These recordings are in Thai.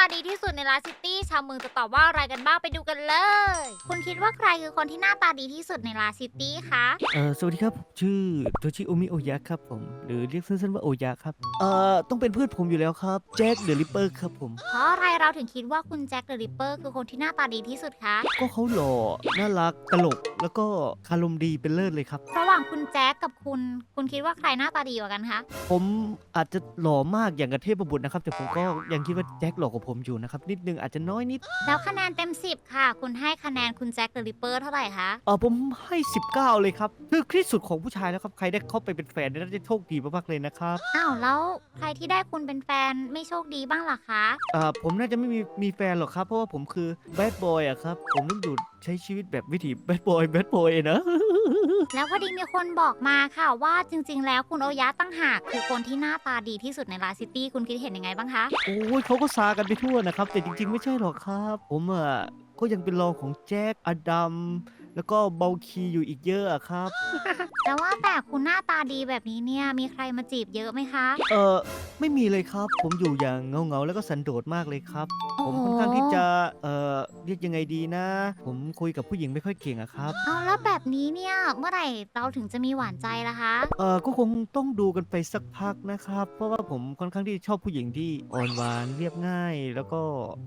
าดีที่สุดในลาซิตี้ชาวเมืองจะตอบว่าอะไรกันบ้างไปดูกันเลย คุณคิดว่าใครคือคนที่หน้าตาดีที่สุดในลาซิตี้คะเอ่อสวัสดีครับผมชื่อโทชิโอมิโอยะครับผม หรือเรียกสั้นๆว่าโอยะครับ เอ่อ ต้องเป็นเพื่อนผมอยู่แล้วครับ แจ็คเดอะริปเปอร์ครับผม เพราะอะไร เราถึงคิดว่าคุณแจ็คเดอะริปเปอร์คือคนที่หน้าตาดีที่สุดคะ ก็เขาหล่อ น่ารัก ตลก แล้วก็คารมดีเป็นเลิศเลยครับ ระหว่างคุณแจ็คกับคุณ คุณคิดว่าใครหน้าตาดีกว่ากันคะ ผมอาจจะหล่อมากอย่างกับเทพบุตรนะครับ แต่ผมก็ยังคิดว่าแจ็คหล่อกว่าผมอยู่นะครับ นิดนึงอาจจะน้อยนิดแล้วคะแนนเต็ม 10 ค่ะ คุณให้คะแนนคุณแจ็คเดอะริปเปอร์เท่าไหร่คะ เออผมให้ 19 เลยครับคือที่สุดของผู้ชายแล้วครับ ใครได้เข้าไปเป็นแฟนเนี่ยน่าจะโชคดีมากๆเลยนะครับอ้าวแล้วใครที่ได้คุณเป็นแฟนไม่โชคดีบ้างล่ะคะ เอ่อผมน่าจะไม่มีมีแฟนหรอกครับ เพราะว่าผมคือแบดบอยอะครับ ผมต้องอยู่ใช้ชีวิตแบบวิถีแบดบอยแบดบอยนะ แล้วพอดีมีคนบอกมาค่ะว่าจริง ๆ แล้วคุณโอยะตั้งหากคือคนที่หน้าตาดีที่สุดในลาซิตี้คุณคิดเห็นยังไงบ้างคะ โอ้ยเขาก็ซากันไปทั่วนะครับ แต่จริง ๆ ไม่ใช่หรอกครับ ผมอะก็ยังเป็นรองของแจ็คอดัม แล้วก็เบลคีอยู่อีกเยอะอะครับ แต่ว่าแต่คุณหน้าตาดีแบบนี้เนี่ย มีใครมาจีบเยอะไหมคะ เออไม่มีเลยครับ ผมอยู่อย่างเงาๆแล้วก็สันโดษมากเลยครับ ผมค่อนข้างที่จะเอ่อเรียกยังไงดีนะ ผมคุยกับผู้หญิงไม่ค่อยเก่งอะครับ เอาแล้วแบบนี้เนี่ยเมื่อไหร่เราถึงจะมีหวานใจล่ะคะ เออก็คงต้องดูกันไปสักพักนะครับ เพราะว่าผมค่อนข้างที่ชอบผู้หญิงที่อ่อนหวานเรียบง่าย แล้วก็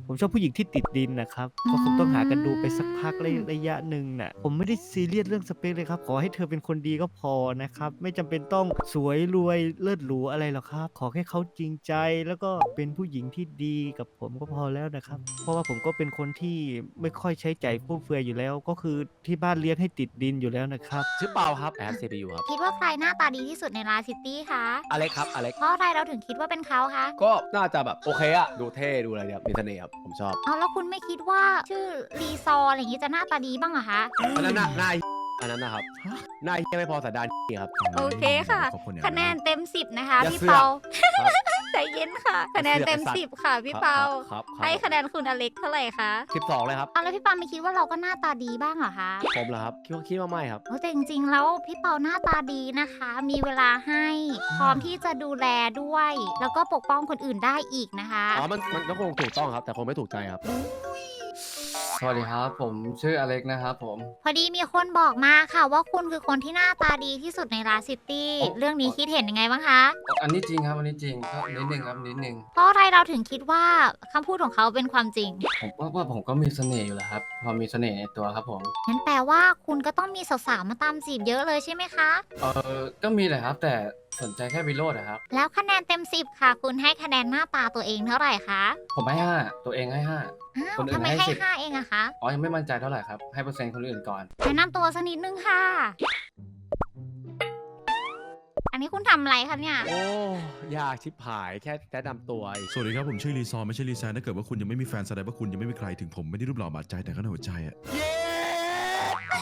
ผมชอบผู้หญิงที่ติดดินนะครับก็คงต้องหากันดูไปสักพักระยะระยะหนึ่งน่ะผมไม่ได้ซีเรียสเรื่องสเปคเลยครับ ขอให้เธอเป็นคนดีก็พอนะครับ ไม่จำเป็นต้องสวยรวยเลิศหรูอะไรหรอกครับ ขอแค่เขาจริงใจ แล้วก็เป็นผู้หญิงที่ดีกับผมก็พอแล้วนะครับ เพราะว่าผมก็เป็นคนที่ไม่ค่อยใช้ใจายฟุ่มเฟือยอยู่แล้ว ก็คือที่บ้านเลี้ยงให้ติดดินอยู่แล้วนะครับ ชื่อเปาครับแอป CPU ครับ คิดว่าใครหน้าตาดีที่สุดในลาซิตี้คะอเล็กครับอเล็กเพราะอะไรเราถึงคิดว่าเป็นเขาคะก็น่าจะแบบโอเคอะดูเท่ดูอะไรเนี่ยมีเสน่ห์ครับผมชอบ เอาแล้วคุณไม่คิดว่าชื่อรีซอร์อะไรอย่างนี้จะหน้าตาดีบ้างเหรอคะอันนั้นน่ะหน้าอันนั้นนะครับหน้าเหี้ยไม่พอสันดานครับ โอเคค่ะ ขอบคุณคะแนนเต็ม10นะคะ อย่าพี่เสือกเปาครับ ใจเย็นค่ะ คะแนนเต็ม10ค่ะ พี่เปาครับครัให้บคะแนนคุณอเล็กเท่าไหร่คะสิบสองเลยครับ เอาแล้วพี่เปาไม่คิดว่าเราก็หน้าตาดีบ้างเหรอคะผมเหรอครับคิดว่าคิดว่าไม่ครับ โอ้แต่จริงๆแล้วพี่เปาหน้าตาดีนะคะ มีเวลาให้ พร้อมที่จะดูแลด้วย แล้วก็ปกป้องคนอื่นได้อีกนะคะ อ๋อ มันมันก็คงถูกต้องครับ แต่คงไม่ถูกใจครับส วัสดีครับ ผมชื่ออเล็กนะครับผม พอดีมีคนบอกมาค่ะว่าคุณคือคนที่หน้าตาดีที่สุดในลาซิตี้ โอ้ เรื่องนี้คิดเห็นยังไงบ้างคะ อันนี้จริงครับอันนี้จริงก็นิดนึงครับนิดนึงเพราะอะไรเราถึงคิดว่าคำพูดของเขาเป็นความจริง ผมว่าว่าผมก็มีเสน่ห์อยู่แล้วครับ พอมีเสน่ห์ในตัวครับผม งั้นแปลว่าคุณก็ต้องมีสาวๆมาตามจีบเยอะเลยใช่ไหมคะ เออก็มีแหละครับ แต่ สนใจแค่วิโรดนะครับ แล้วคะแนนเต็ม 10 ค่ะ คุณให้คะแนนหน้าตาตัวเองเท่าไหร่คะผมให้ห้าตัวเองให้ห้า อ้าวคนอื่นทำไมให้ให้สิบห้าเองอะคะอ๋อยังไม่มั่นใจเท่าไหร่ครับให้เปอร์เซ็นต์คนอื่นก่อน แนะนำตัวสักนิดนึงค่ะ อันนี้คุณทำอะไรคะเนี่ย โอ้ยากชิบหายแค่แนะนำตัวอีกสวัสดีครับผมชื่อรีซอร์ไม่ใช่รีแซนถ้าเกิดว่าคุณยังไม่มีแฟนแสดงว่าคุณยังไม่มีใครถึงผมไม่ได้รูปหล่อบาดใจแต่ข้างในหัวใจอะเย้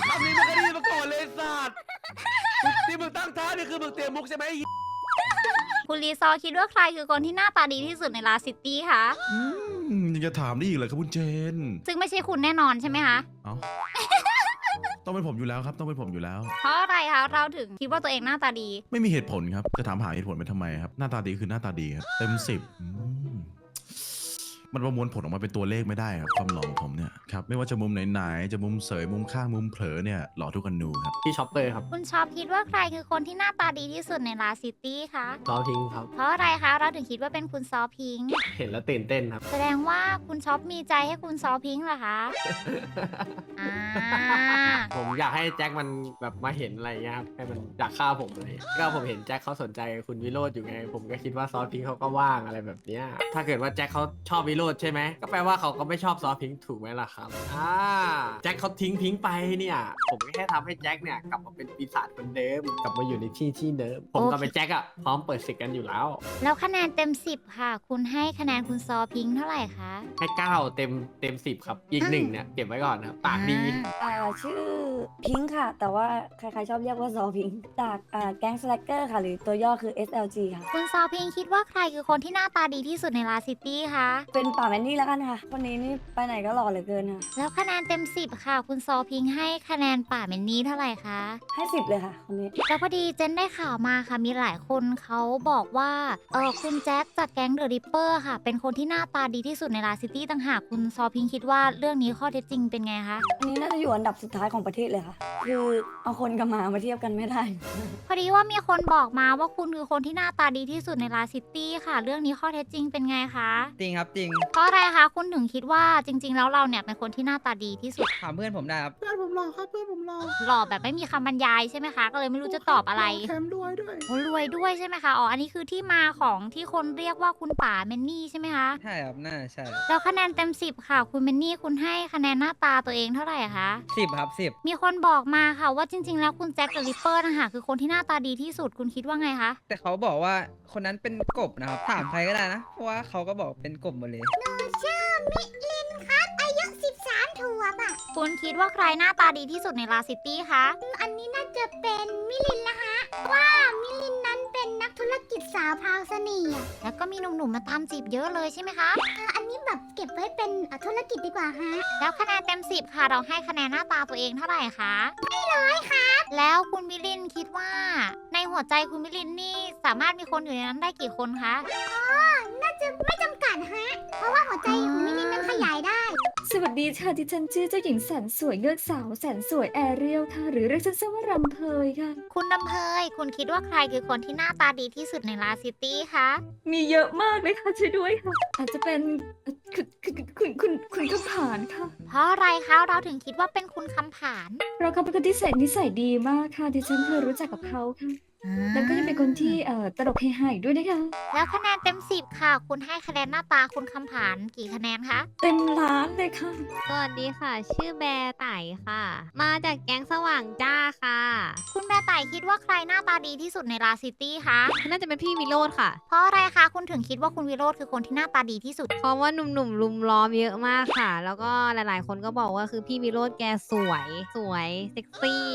คำนี้มึงก็ได้ยินมาก่อนเลยสัตว์ ที่มึงตั้งท่านี่คือมึงเตรียมมุกใช่ไหมไอ้เหี้ยคุณรีซอร์คิดว่าใครคือคนที่หน้าตาดีที่สุดในลาซิตี้คะ อืมยังจะถามได้อีกเหรอครับคุณเจน ซึ่งไม่ใช่คุณแน่นอนใช่ไหมคะเอ้าต้องเป็นผมอยู่แล้วครับ ต้องเป็นผมอยู่แล้ว เพราะอะไรคะ เราถึงคิดว่าตัวเองหน้าตาดี ไม่มีเหตุผลครับ จะถามหาเหตุผลไปทำไมครับ หน้าตาดีคือหน้าตาดีครับ เต็มสิบอืม มันประมวลผลออกมาเป็นตัวเลขไม่ได้ครับความหล่อของผมเนี่ยครับไม่ว่าจะมุมไหนๆจะมุมเสยมุมข้างมุมเผลอเนี่ยหล่อทุกอนูครับพี่ช็อปเปอร์ครับคุณชอบคิดว่าใครคือคนที่หน้าตาดีที่สุดในลาซิตี้คะซอพิงค์ครับ เพราะอะไรคะเราถึงคิดว่าเป็นคุณซอพิงค์เห็นแล้วตื่นเต้นครับแสดงว่าคุณช็อปมีใจให้คุณซอพิงค์เหรอคะอ่าผมอยากให้แจ็คมันแบบมาเห็นอะไรเงี้ยครับให้มันอยากฆ่าผมอะไรเงี้ยก็ผมเห็นแจ็คเขาสนใจคุณวิโรจน์อยู่ไง ผมก็คิดว่าซอพิงค์เขาก็ว่างอะไรแบบเนี้ยถ้าเกิดว่าแจ็คเขาชอบวิโรจน์ใช่ไหม ก็แปลว่าเขาก็ไม่ชอบซอพิงค์ถูกไหมล่ะครับ อ่า แจ็คเขาทิ้งพิงค์ไปเนี่ย ผมก็แค่ทำให้แจ็คเนี่ยกลับมาเป็นปีศาจคนเดิม กลับมาอยู่ในที่ที่เดิม ผมกับโอเคไอ้แจ็คอะพร้อมเปิดศึกกันอยู่แล้ว แล้วคะแนนเต็ม 10 ค่ะ คุณให้คะแนนคุณซอพิงค์เท่าไหร่คะ ให้เก้าเต็มเต็มสิบครับ อีกหนึ่งเนี่ยเก็บไว้ก่อนนะครับปากดีอ่าอ่าชื่อพิงค์ค่ะ แต่ว่าใครๆชอบเรียกว่าซอพิงค์จากอ่าแก๊งสแลกเกอร์ค่ะ หรือตัวย่อคือ SLG ค่ะ คุณซอพิงค์คิดว่าใครคือคนที่หน้าตาดีที่สุดในลาซิตี้คะ เป็นป่าแมนนี่แล้วกันค่ะ คนนี้นี่ไปไหนก็หล่อเหลือเกินค่ะ แล้วคะแนนเต็ม 10 ค่ะ คุณซอพิงให้คะแนนป่าเมนนี่เท่าไหร่คะ ให้สิบเลยค่ะคนนี้ แล้วพอดีเจนได้ข่าวมาค่ะมีหลายคนเขาบอกว่าเออคุณแจ็คจากแก๊งเดอะริปเปอร์ค่ะ เป็นคนที่หน้าตาดีที่สุดในลาซิตี้ต่างหากคุณซอพิงคิดว่าเรื่องนี้ข้อเท็จจริงเป็นไงคะ อันนี้น่าจะอยู่อันดับสุดท้ายของประเทศเลยค่ะ คือเอาคนกับหมามาเทียบกันไม่ได้ พอดีว่ามีคนบอกมาว่าคุณคือคนที่หน้าตาดีที่สุดในลาซิตี้ค่ะ เรื่องนี้ข้อเท็จจริงเป็นไงคะ จริงครับจริงเพราะอะไรคะคุณถึงคิดว่าจริง ๆ แล้วเราเนี่ยเป็นคนที่หน้าตาดีที่สุดถามเพื่อนผมได้ครับ เพื่อนผมรอครับเพื่อนผมรอหล่อแบบไม่มีคำบรรยายใช่ไหมคะ ก็เลยไม่รู้จะตอบอะไรแถมรวยด้วยโอ้รวยด้วยใช่ไหมคะอ๋ออันนี้คือที่มาของที่คนเรียกว่าคุณป๋าเมนนี่ใช่ไหมคะใช่ครับน่าใช่แล้วคะแนนเต็มสิบค่ะ คุณเมนนี่คุณให้คะแนนหน้าตาตัวเองเท่าไหร่คะ สิบครับสิบมีคนบอกมาค่ะว่าจริง ๆ แล้วคุณแจ็คเดอะริปเปอร์นะคะคือคนที่หน้าตาดีที่สุดคุณคิดว่าไงคะ แต่เขาบอกว่าคนนั้นเป็นกบนะครับ ถามใครก็ได้นะ เพราะว่าเขาก็บอกเป็นกบหมดเลยคุณคิดว่าใครหน้าตาดีที่สุดในลาซิตี้คะ อันนี้น่าจะเป็นมิลินนะคะว่ามิลินนั้นเป็นนักธุรกิจสาวพราวเสน่ห์แล้วก็มีหนุ่มๆมาตามจีบเยอะเลยใช่ไหมคะอะอันนี้แบบเก็บไว้เป็นอะธุรกิจดีกว่าฮะแล้วคะแนนเต็มสิบค่ะ เราให้คะแนนหน้าตาตัวเองเท่าไหร่คะไม่ร้อยค่ะ แล้วคุณมิลินคิดว่า ในหัวใจคุณมิลินนี่สามารถมีคนอยู่ในนั้นได้กี่คนคะ น่าจะไม่จำกัดฮะ เพราะว่าหัวใจของมิลินนั้นขยายได้ สวัสดีค่ะที่ฉันชื่อเจ้าหญิงแสนสวยเงือกสาวแสนสวยแอเรียลค่ะ หรือเรียกฉันว่ารำเพยค่ะ คุณดำเพย คุณคิดว่าใครคือคนที่หน้าตาดีที่สุดในลาซิตี้คะ มีเยอะมากเลยค่ะช่วยด้วยค่ะ อาจจะเป็นเอ่อคุณคุณคุณคุณคุณคำผานค่ะ เพราะอะไรคะเราถึงคิดว่าเป็นคุณคำผาน เราเขาเป็นคนที่ใส่นิสัยดีมากค่ะที่ฉันเคยรู้จักกับเขาค่ะ แล้วก็ยังเป็นคนที่เอ่อตลกเฮฮาอีกด้วยนะคะแล้วคะแนนเต็มสิบค่ะ คุณให้คะแนนหน้าตาคุณคำผานกี่คะแนนคะ เต็มล้านเลยค่ะ สวัสดีค่ะ ชื่อแบร์ไต่ค่ะ มาจากแก๊งสว่างจ้าค่ะ คุณแม่ไต่คิดว่าใครหน้าตาดีที่สุดในลาซิตี้คะ น่าจะเป็นพี่วิโรธค่ะ เพราะอะไรคะคุณถึงคิดว่าคุณวิโรธคือคนที่หน้าตาดีที่สุด เพราะว่าหนุ่มๆลุมล้อมเยอะมากค่ะ แล้วก็หลายๆ คนก็บอกว่าคือพี่วิโรธแกสวย สวย เซ็กซี่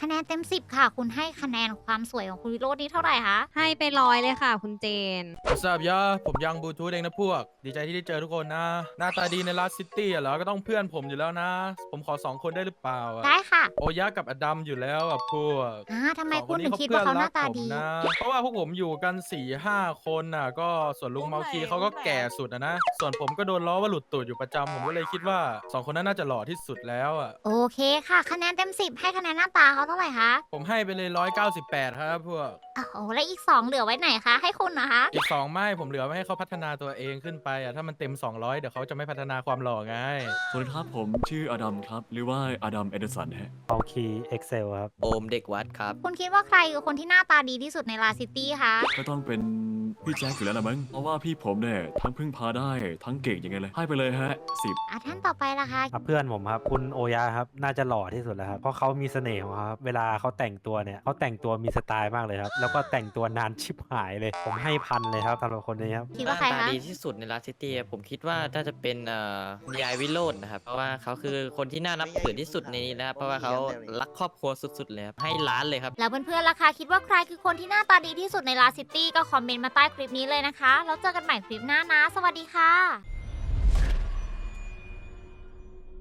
คะแนนเต็มสิบค่ะ คุณให้คะแนนความสวยของคุณวิโรธนี่เท่าไหร่คะ ให้ไปร้อยเลยค่ะคุณเจน ทราบยะผมยังบลูทูธเองนะพวก ดีใจที่ได้เจอทุกคนนะ หน้าตาดีในลาสซิตี้อะเหรอ ก็ต้องเพื่อนผมอยู่แล้วนะ ผมขอสองคนได้หรือเปล่าอะได้ค่ะโอยะกับอดัมอยู่แล้วอะพวก อ่าทำไมสองคุณนถึนี้งคิดว่าเขาหน้าตาดีพื่อนรักผมนะเพราะว่าพวกผมอยู่กัน4ี่ห้าคนน่ะ ก็ส่วนลุงเมาคีเขาก็แก่สุดอะนะส่วนผมก็โดนล้อว่าหลุดตูดอยู่ประจำผมก็เลยคิดว่าสองคนนั้นน่าจะหล่อที่สุดแล้วอะโอเคค่ะ คะแนนเต็มสิบให้คะแนนหน้าตาเขาเท่าไหร่คะ ผมให้ไปเลยร้อยเก้าสิบแปดครับพวก โอ้โหแล้วอีกสองเหลือไว้ไหนคะ ให้คุณนะคะ อีกสองไม่ผมเหลือไว้ให้เขาพัฒนาตัวเองขึ้นไปอะถ้ามันเต็ม 200 เดี๋ยวเขาจะไม่พัฒนาความหล่อไง สวัสดีครับผมชื่ออดัมครับ หรือว่าอดัมเอเดสันฮะโอเค Excel ครับ โอมเด็กวัดครับ คุณคิดว่าใครคือคนที่หน้าตาดีที่สุดในลาซิตี้คะ ก็ต้องเป็น พี่แจ็คอยู่แล้วละมั้งเพราะว่าพี่ผมเนี่ยทั้งพึ่งพาได้ทั้งเก่งยังไงเลย ให้ไปเลยฮะสิบอะท่านต่อไปละคะเพื่อนผมครับคุณโอยะครับน่าจะหล่อที่สุดแล้วครับเพราะเขามีเสน่ห์ของเขาครับเวลาเขาแต่งตัวเนี่ยเขาแต่งตัวมีสไตล์มากเลยครับ แล้วก็แต่งตัวนานชิบหายเลยผมให้พันเลยครับสำหรับคนนี้ครับคิดว่าใครหน้ตาคะดีที่สุดในลาซิตี้ผมคิดว่าน่าจะเป็นเอ่อคุณยายวิโรจน์นะครับ เพราะว่าเขาคือคนที่น่านับถือที่สุดในนี้นะครับเพราะว่าเขารักครอบครัวสุดๆเลยครับให้ล้านเลยครับ แล้วเพื่อนๆล่ะคะคิดว่าใครคือคนที่หน้าตาดีที่สุดในลาซิตี้ก็คอมเมนต์มาใต้คลิปนี้เลยนะคะ แล้วเจอกันใหม่คลิปหน้านะ สวัสดีค่ะ